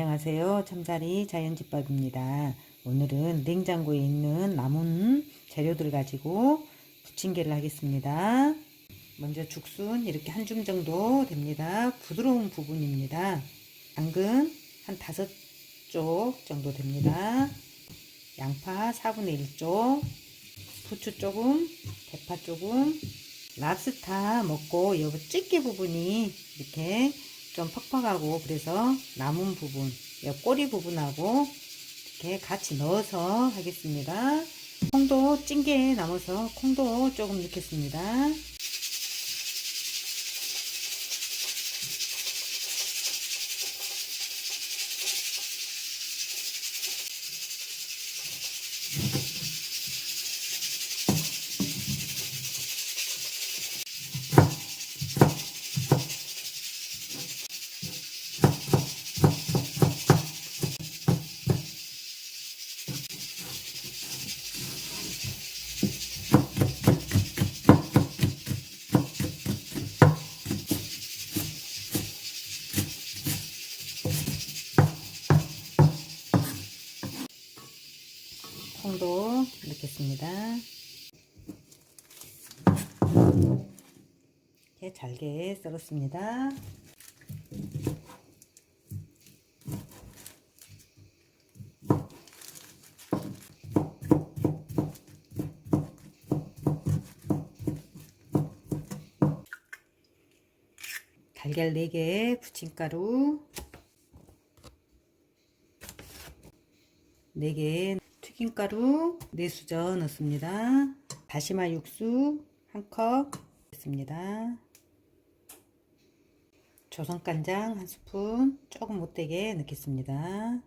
안녕하세요. 참자리 자연집밥입니다. 오늘은 냉장고에 있는 남은 재료들 가지고 부침개를 하겠습니다. 먼저 죽순 이렇게 한 줌 정도 됩니다. 부드러운 부분입니다. 당근 한 다섯 쪽 정도 됩니다. 양파 4분의 1쪽, 부추 조금, 대파 조금, 랍스타 먹고 여기 집게 부분이 이렇게 좀 퍽퍽하고 그래서 남은 부분, 이 꼬리 부분하고 이렇게 같이 넣어서 하겠습니다. 콩도 찐게 남아서 콩도 조금 넣겠습니다. 콩도 넣겠습니다. 이렇게 잘게 썰었습니다. 달걀 4개, 부침가루 4개, 튀김가루 4수저 넣습니다. 다시마 육수 1컵 넣습니다. 조선간장 1스푼 조금 못되게 넣겠습니다.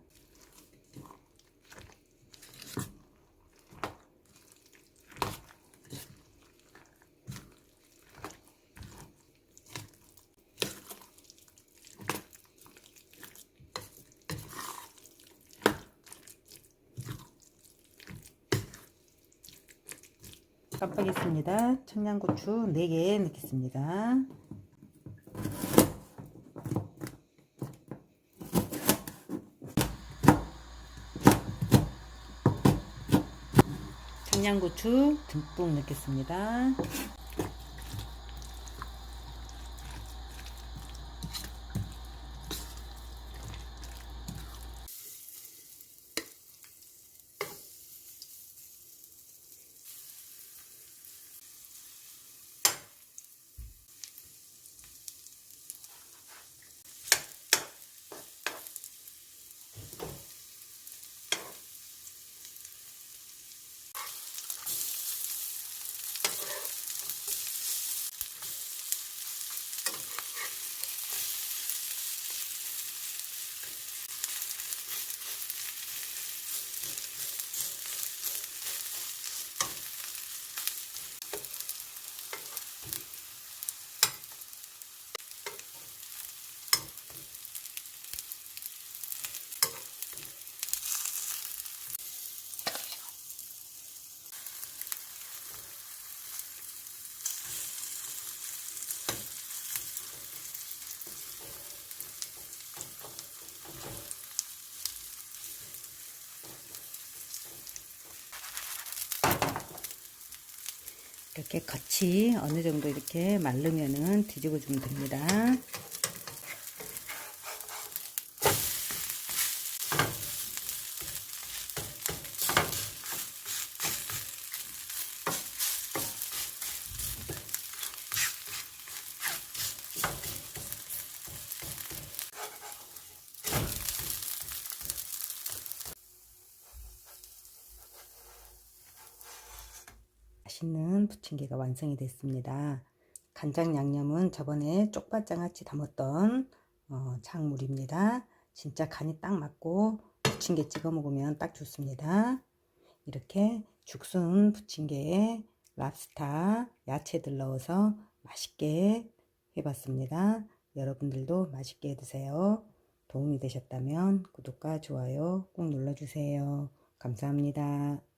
깜빡했습니다. 청양고추 4개 넣겠습니다. 청양고추 듬뿍 넣겠습니다. 이렇게 같이 어느 정도 이렇게 마르면은 뒤집어 주면 됩니다. 맛있는 부침개가 완성이 됐습니다. 간장 양념은 저번에 쪽바장아찌 담았던 어, 작물입니다. 진짜 간이 딱 맞고 부침개 찍어 먹으면 딱 좋습니다. 이렇게 죽순 부침개에 랍스타 야채들 넣어서 맛있게 해봤습니다. 여러분들도 맛있게 드세요. 도움이 되셨다면 구독과 좋아요 꼭 눌러주세요. 감사합니다.